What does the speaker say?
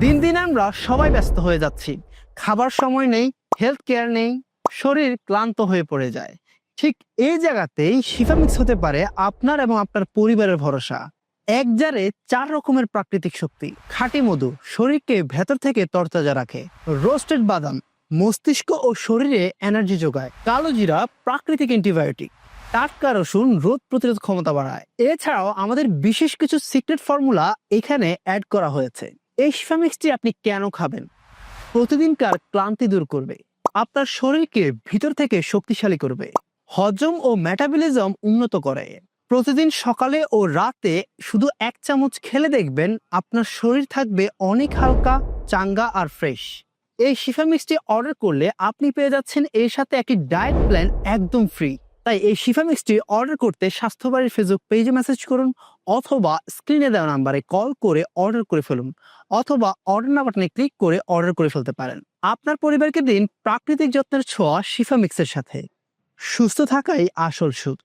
দিন দিন আমরা সবাই ব্যস্ত হয়ে যাচ্ছি। খাবার সময় নেই হেলথ কেয়ার নেই, শরীর ক্লান্ত হয়ে পড়ে যায়। ঠিক এই জায়গাতেই শিফা মিক্স হতে পারে আপনার এবং আপনার পরিবারের ভরসা। এক জারে চার রকমের প্রাকৃতিক শক্তি। খাঁটি মধু শরীরকে ভেতর থেকে তরতাজা রাখে। রোস্টেড বাদাম মস্তিষ্ক ও শরীরে এনার্জি যোগায়। কালো জিরা প্রাকৃতিক অ্যান্টিবায়োটিক টাটকা রসুন রোগ প্রতিরোধ ক্ষমতা বাড়ায়। এছাড়াও আমাদের বিশেষ কিছু সিক্রেট ফর্মুলা এখানে অ্যাড করা হয়েছে। এই শিফা মিক্সটি আপনি কেন খাবেন? প্রতিদিনকার ক্লান্তি দূর করবে। আপনার শরীরকে ভিতর থেকে শক্তিশালী করবে। হজম ও মেটাবলিজম উন্নত করে। প্রতিদিন সকালে ও রাতে শুধু এক চামচ খেলে দেখবেন আপনার শরীর থাকবে অনেক হালকা, চাঙ্গা আর ফ্রেশ। এই শিফা মিক্সটি অর্ডার করলে আপনি পেয়ে যাচ্ছেন এর সাথে একটি ডায়েট প্ল্যান একদম ফ্রি। তাই এই শিফা মিক্সটি অর্ডার করতে স্বাস্থ্যবাড়ির ফেসবুক পেজে মেসেজ করুন অথবা স্ক্রিনে দেওয়া নাম্বারে কল করে অর্ডার করে ফেলুন, অথবা অর্ডার না বাটনে ক্লিক করে অর্ডার করে ফেলতে পারেন। আপনার পরিবারকে দিন প্রাকৃতিক যত্নের ছোঁয়া শিফা মিক্সের সাথে। সুস্থ থাকাই আসল সুখ।